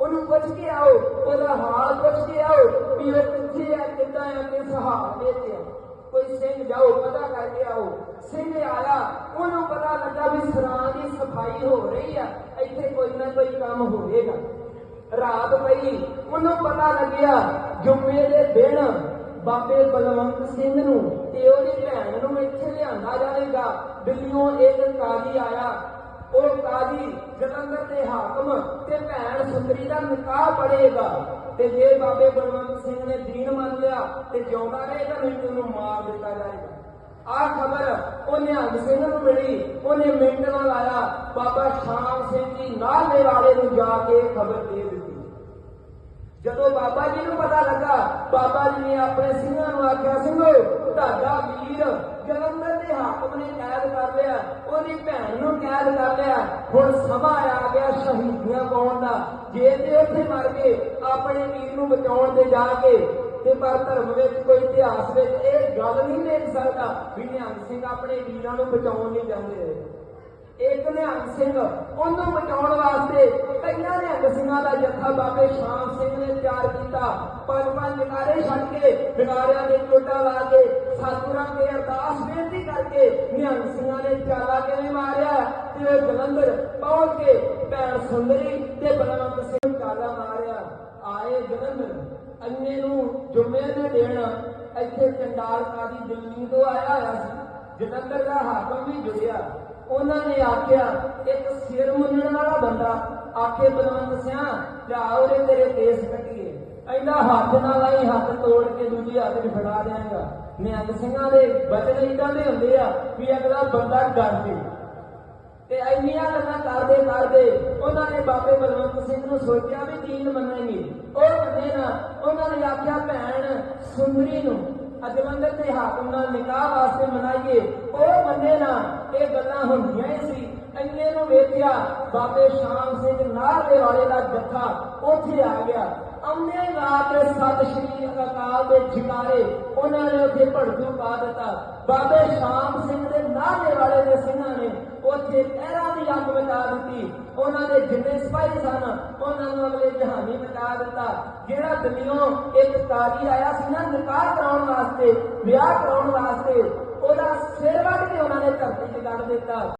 ਉਹਨੂੰ ਪੁੱਛ ਕੇ ਆਓ, ਉਹਦਾ ਹਾਲ ਪੁੱਛ ਕੇ ਆਓ, ਵੀ ਉਹ ਕਿੱਥੇ ਆ, ਕਿੱਦਾਂ ਆ, ਕਿਸ ਹਾਲ ਵਿੱਚ ਆ। ਕੋਈ ਸਿੰਘ ਜਾਓ, ਪਤਾ ਕਰਕੇ ਆਓ। ਸਿੰਘ ਆਇਆ, ਉਹਨੂੰ ਪਤਾ ਲੱਗਾ ਵੀ ਸਰਾਂ ਦੀ ਸਫ਼ਾਈ ਹੋ ਰਹੀ ਆ, ਇੱਥੇ ਕੋਈ ਨਾ ਕੋਈ ਕੰਮ ਹੋਵੇਗਾ। ਰਾਤ ਪਈ, ਉਹਨੂੰ ਪਤਾ ਲੱਗਿਆ, ਜੁਮੇ ਦੇ ਦਿਨ ਬਾਬੇ ਬਲਵੰਤ ਸਿੰਘ ਨੂੰ ਤੇ ਉਹਦੀ ਭੈਣ ਨੂੰ ਇੱਥੇ ਲਿਆਂਦਾ ਜਾਵੇਗਾ। ਦਿੱਲੀੋਂ ਇੱਕ ਕਾਜ਼ੀ ਆਇਆ ਉਹ ਕਾਜ਼ੀ ਜਲੰਧਰ ਦੇ ਹਾਕਮ ਤੇ ਭੈਣ ਸੁੰਦਰੀ ਦਾ ਨਿਕਾਹ ਪੜੇਗਾ ਤੇ ਜੇ ਬਾਬੇ ਬਲਵੰਤ ਸਿੰਘ ਨੇ ਦੀਨ ਮੰਨ ਲਿਆ ਤੇ ਜਿਉਂਦਾ ਰਹੇਗਾ, ਨਹੀਂ ਤੇ ਮਾਰ ਦਿੱਤਾ ਜਾਏਗਾ। ਆ ਖਬਰ ਉਹ ਨਿਹੰਗ ਸਿੰਘ ਨੂੰ ਮਿਲੀ। ਉਹਨੇ ਮਿੰਟ ਨਾਲ ਆਇਆ। ਬਾਬਾ ਸ਼ਾਮ ਸਿੰਘ ਜੀ ਨਾਲ ਦੇ ਵਾਲੇ ਨੂੰ ਜਾ ਕੇ ਖਬਰ ਦੇ ਦਿੱਤੀ। ਜਦੋਂ ਬਾਬਾ ਜੀ ਨੂੰ ਪਤਾ ਲੱਗਾ, ਬਾਬਾ ਜੀ ਨੇ ਆਪਣੇ ਸਿੰਘਾਂ ਨੂੰ ਆਖਿਆ, ਸਿੰਘੋ ਤੁਹਾਡਾ ਵੀਰ ਜਲੰਧਰ ਦੇ ਹਾਕਮ ਨੇ ਕੈਦ ਕਰ ਲਿਆ, ਉਹਦੀ ਭੈਣ ਨੂੰ ਕੈਦ ਕਰ ਲਿਆ, ਹੁਣ ਸਮਾਂ ਆ ਗਿਆ ਸ਼ਹੀਦੀਆਂ ਪਾਉਣ ਦਾ। ਜੇ ਤੇ ਉੱਥੇ ਮਰ ਗਏ, ਆਪਣੇ ਵੀਰ ਨੂੰ ਬਚਾਉਣ ਦੇ ਜਾ ਕੇ, ਤੇ ਪਰ ਧਰਮ ਵਿੱਚ ਕੋਈ ਇਤਿਹਾਸ ਵਿੱਚ ਇਹ ਗੱਲ ਨਹੀਂ ਦੇਖ ਸਕਦਾ ਵੀ ਨਿਹੰਗ ਸਿੰਘ ਆਪਣੇ ਵੀਰਾਂ ਨੂੰ ਬਚਾਉਣ ਨਹੀਂ ਜਾਂਦੇ ਇੱਕ ਨਿਹੰਗ ਸਿੰਘ, ਉਹਨੂੰ ਬਚਾਉਣ ਵਾਸਤੇ ਕਈਆਂ ਨਿਹੰਗ ਸਿੰਘਾਂ ਦਾ ਜੱਥਾ ਬਾਬੇ ਸ਼ਾਮ ਸਿੰਘ ਨੇ ਤਿਆਰ ਕੀਤਾ। ਪੰਜ ਪੰਜ ਨਿਗਾਰੇ ਛੱਡ ਕੇ ਨਿਗਾਰਿਆਂ ਦੇ ਚੋਟਾ ਲਾ ਕੇ ਸਤਿਗੁਰਾਂ ਦੇ ਅਰਦਾਸ ਬੇਨਤੀ ਕਰਕੇ ਨਿਹੰਗ ਸਿੰਘਾਂ ਨੇ ਚਾਲਾ ਕਿਵੇਂ ਮਾਰਿਆ ਤੇ ਉਹ ਜਲੰਧਰ ਪਹੁੰਚ ਕੇ ਭੈਣ ਸੁੰਦਰੀ ਤੇ ਬਲਵੰਤ ਸਿੰਘ ਚਾਲਾ ਮਾਰਿਆ। ਆਏ ਜਲੰਧਰ, ਅੰਨੇ ਨੂੰ ਜੁਮੇ ਦੇ ਦਿਨ ਇੱਥੇ ਚੰਡਾਲ ਕਾਦੀ ਦਿੱਲੀ ਤੋਂ ਆਇਆ ਹੋਇਆ ਸੀ। ਜਲੰਧਰ ਦਾ ਹਾਕਮ ਵੀ ਜੁੜਿਆ। ਉਹਨਾਂ ਨੇ ਆਖਿਆ ਇੱਕ ਸਿਰ ਮੁੰਨਣ ਵਾਲਾ ਬੰਦਾ ਆਖੇ ਬਲਵੰਤ ਸਿਆ ਲਿਆ ਉਹਦੇ ਤੇਰੇ ਕੇਸ ਕੱਟੀਏ ਐਂਦਾ ਹੱਥ ਨਾਲ ਆਈ ਹੱਥ ਤੋੜ ਕੇ ਦੂਜੀ ਹੱਥ 'ਚ ਫੜਾ ਦਿਆਂਗਾ। ਨਿਹੰਗ ਸਿੰਘਾਂ ਦੇ ਬਚਨ ਇਦਾਂ ਦੇ ਹੁੰਦੇ ਆ ਵੀ ਅਗਲਾ ਬੰਦਾ ਡਰ ਤੇ ਇੰਨੀਆਂ ਗੱਲਾਂ ਕਰਦੇ ਕਰਦੇ ਉਹਨਾਂ ਨੇ ਬਾਬੇ ਬਲਵੰਤ ਸਿੰਘ ਨੂੰ ਸੋਚਿਆ ਵੀ ਦੀਨ ਮੰਨਾਂਗੇ ਉਹ ਮੰਨੇ ਨਾ ਉਹਨਾਂ ਨੇ ਆਖਿਆ, ਭੈਣ, ਸੁੰਦਰੀ ਨੂੰ ਅਜਮੰਦਰ ਤੇ ਹਾਕਮ ਨਾਲ ਨਿਕਾਹ ਵਾਸਤੇ ਮਨਾਈਏ। ਉਹ ਮੰਨੇ ਨਾ ਇਹ ਗੱਲਾਂ ਹੁੰਦੀਆਂ ਹੀ ਸੀ। ਇੰਨੇ ਨੂੰ ਵੇਖਿਆ, ਬਾਬੇ ਸ਼ਾਮ ਸਿੰਘ ਨਾਰ ਦੇ ਵਾਲੇ ਦਾ ਜੱਥਾ ਉੱਥੇ ਆ ਗਿਆ। ਅੰਨੇ ਲਾ ਸਤ ਸ਼੍ਰੀ ਅਕਾਲ ਦੇ ਜਕਾਰੇ ਉਹਨਾਂ ਨੇ ਉੱਥੇ ਭੜਕੂ ਪਾ ਦਿੱਤਾ। ਬਾਬੇ ਸ਼ਾਮ ਸਿੰਘ ਦੇ ਨਾਲੇ ਵਾਲੇ ਦੇ ਸਿੰਘਾਂ ਨੇ ਉੱਥੇ ਪਹਿਰਾ ਦੀ ਅੱਗ ਮਿਟਾ ਦਿੱਤੀ। ਉਹਨਾਂ ਦੇ ਜਿੰਨੇ ਸਿਪਾਹੀ ਸਨ, ਉਹਨਾਂ ਨੂੰ ਅਗਲੇ ਜਹਾਨੀ ਬਚਾ ਦਿੱਤਾ। ਜਿਹੜਾ ਦਿੱਲੀੋਂ ਇੱਕ ਕਾਜੀ ਆਇਆ ਸੀ ਨਾ ਨਿਕਾਹ ਕਰਾਉਣ ਵਾਸਤੇ, ਵਿਆਹ ਕਰਾਉਣ ਵਾਸਤੇ ਉਹਦਾ ਸਿਰ ਵੱਢ ਕੇ ਉਹਨਾਂ ਨੇ ਧਰਤੀ 'ਚ ਗੱਡ ਦਿੱਤਾ।